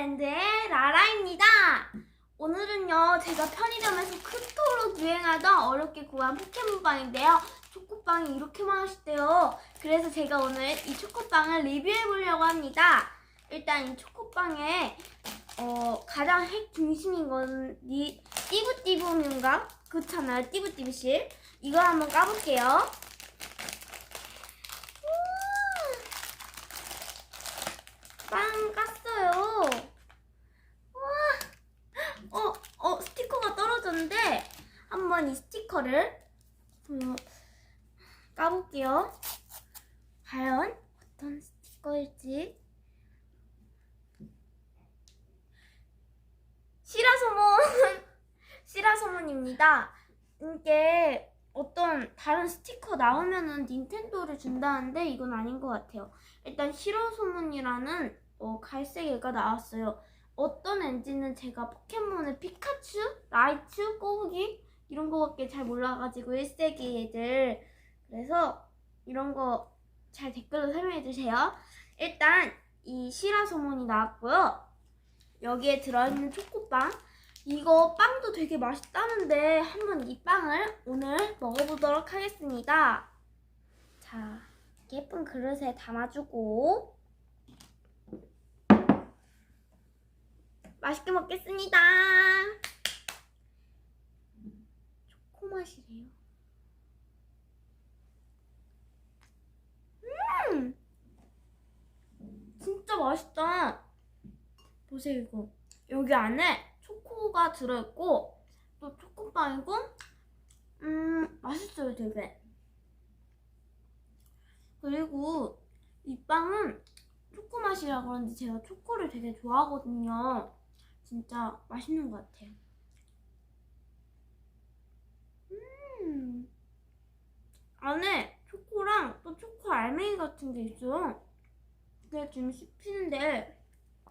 라라랜드의 라라입니다. 오늘은요, 제가 편의점에서 크토록 유행하던 어렵게 구한 포켓몬빵인데요. 초코빵이 이렇게 많으시대요. 그래서 제가 오늘 이 초코빵을 리뷰해 보려고 합니다. 일단 이 초코빵의 어, 가장 핵 중심인 건 이 띠부띠부인가? 그렇잖아요. 띠부띠부실. 이걸 한번 까볼게요. 빵 깠어요. 와, 어, 어, 스티커가 떨어졌는데 한번 이 스티커를 음, 까볼게요. 과연 어떤 스티커일지. 시라소몬, 시라소몬입니다. 이게 어떤 다른 스티커 나오면은 닌텐도를 준다는데 이건 아닌 것 같아요. 일단 시로소문이라는 어, 갈색 애가 나왔어요. 어떤 앤지는 제가 포켓몬의 피카츄, 라이츄, 꼬부기 이런 거밖에 잘 몰라가지고 1세기 애들 그래서 이런 거 잘 댓글로 설명해 주세요. 일단 이 시라소문이 나왔고요. 여기에 들어있는 초코빵 이거 빵도 되게 맛있다는데 한번 이 빵을 오늘 먹어보도록 하겠습니다. 자, 예쁜 그릇에 담아주고 맛있게 먹겠습니다. 맛이래요. 음, 진짜 맛있다. 보세요 이거. 여기 안에 초코가 들어있고 또 초코빵이고 음 맛있어요 되게. 그리고 이 빵은 초코 맛이라 그런지 제가 초코를 되게 좋아하거든요. 진짜 맛있는 것 같아요. 음. 안에 초코랑 또 초코 알맹이 같은 게 있어요. 근데 지금 씹히는데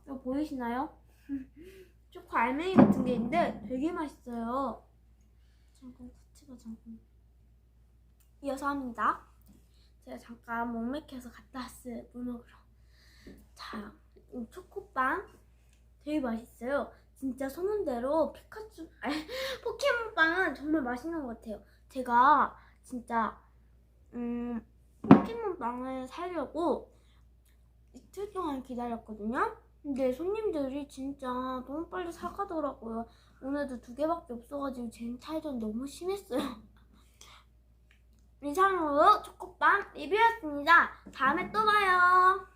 이거 보이시나요? 초코 알맹이 같은 게 있는데 되게 맛있어요. 잠깐 터치가 잠깐. 이어서 합니다. 제가 잠깐 목 맥혀서 갔다 왔어요. 물 먹으러. 자, 이 초코빵 되게 맛있어요. 진짜 소문대로 피카츄, 아니, 포켓몬빵은 정말 맛있는 것 같아요. 제가 진짜 음, 포켓몬빵을 사려고 이틀 동안 기다렸거든요. 근데 손님들이 진짜 너무 빨리 사가더라고요. 오늘도 두 개밖에 없어가지고 젠 탈전 너무 심했어요. 이상으로 초코빵 리뷰였습니다. 다음에 또 봐요.